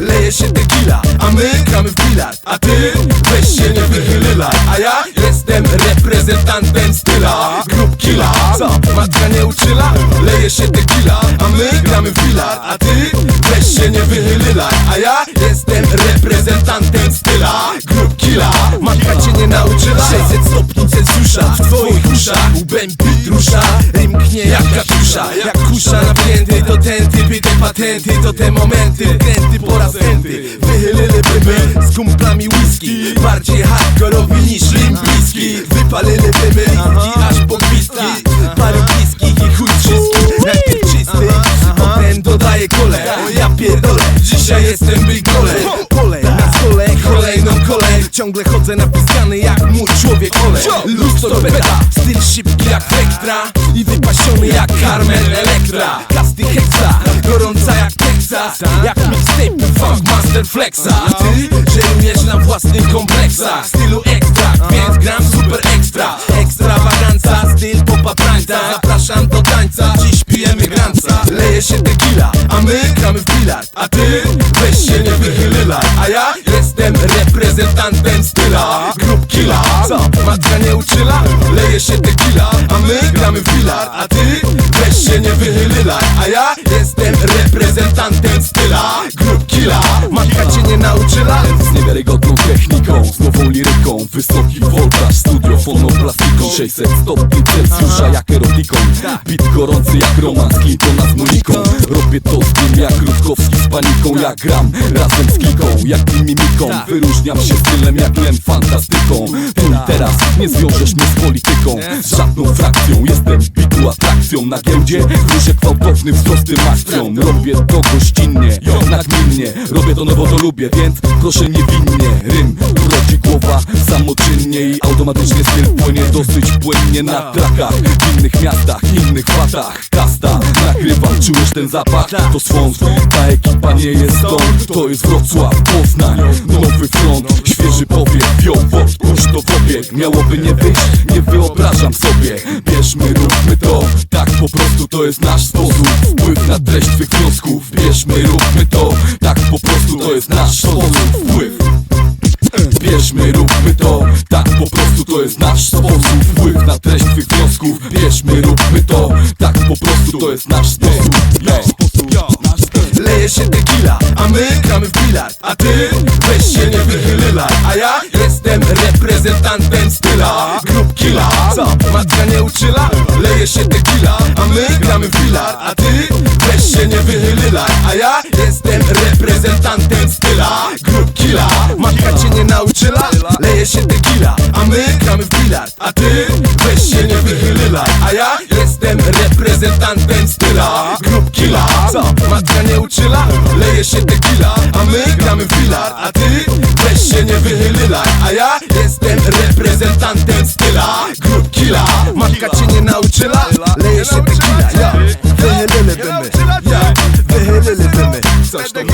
Leje się tequila, a my gramy w bilard A ty weź się nie wychylylaj A ja jestem reprezentantem styla. Grup killa, co? Matka nie uczyla? Leje się tequila, a my gramy w bilard A ty weź się nie wychylylaj A ja jestem reprezentantem styla. Grup killa, matka cię nie nauczyła? 600 stopni Celsjusza w twoich uszach. Łbem pitrusza, rym knie jak katusza Jak kusza napięty, to ten typy, te patenty To te momenty, kręty po raz enty Wychylilibymy z kumplami whisky Bardziej hardkorowi niż limpiski Wypalilibymy liski aż po gwizdki Parę bliskich i chuj wszystkich. Najpierw czysty, potem dodaję kole Ja pierdolę, dzisiaj jestem big Ciągle chodzę napiskany jak mój człowiek olej Luz torpeda, styl szybki jak Vectra I wypasiony jak Carmen Electra. Kasty heksa, gorąca jak Texas Jak mixtape Funk Master Flexa. A ty żerujesz na własnych kompleksach. Stylu ekstra, więc gram super ekstra. Ekstrawaganza, styl popa prańca Zapraszam do tańca, dziś pijemy granca. Leje się tequila, a my gramy w bilard A ty weź się nie wychylylaj A ja jestem reprezentantem styla. Grup killa, co? Matka nie uczyla? Leje się tequila, a my gramy w bilard A ty weź się nie wychylylaj A ja jestem reprezentantem styla Killa, matka cię nie nauczyła? Z niewiarygodną techniką, z nową liryką. Wysoki voltaż, studio fonoplastiką. 600 stopni Celsjusza jak erotiką. Bit gorący jak romans Clintona z Moniką. Robię to z tym jak Rutkowski z paniką. Ja gram razem z kliką, jak mimiką. Wyróżniam się stylem jak Len fantastyką teraz nie zwiążesz mnie z polityką. Z żadną frakcją, jestem bitu atrakcją Na giełdzie ruszę gwałtownym wzrostem akcją. Robię to gościnnie, nagminnie Robię to no bo to lubię, więc proszę niewinnie. Rym rodzi głowa samoczynnie I automatycznie styl płynie dosyć płynnie. Na trakach W innych miastach, innych watach. Kasta, nagrywam, czujesz ten zapach? To swąd, ta ekipa nie jest stąd. To jest Wrocław, Poznań, nowy front. Świeży powiew, wioł, odkurz to w obieg Miałoby nie wyjść, nie wyobrażam sobie. Bierzmy, róbmy to, tak po prostu to jest nasz sposób. Wpływ na treść twych wniosków Bierzmy, róbmy to, tak po prostu to jest nasz sposób. Wpływ. Bierzmy, róbmy to, tak po prostu to jest nasz sposób. Wpływ na treść twych wniosków Bierzmy, róbmy to, tak po prostu to jest nasz sposób. Yo. Leje się tequila, a my gramy w bilard A ty weź się nie wychylylaj A ja jestem reprezentantem styla Grup killa, co? Matka nie uczyla? Leje się tequila, a my gramy w bilard A ty weź się nie wychylylaj A ja jestem reprezentantem styla Grup killa, matka cię nie nauczyła? Leje się tequila, a my gramy w bilard A ty weź się nie wychylylaj A ja jestem reprezentantem styla? matka nie uczyla Leje się tequila, a my gramy w filar. A ty weź się nie wychylaj A ja jestem reprezentantem styla. Grup killa, matka cię nie nauczyla Leje się tequila, ja Wychylili bymy, ja Wychylili bymy, coś tam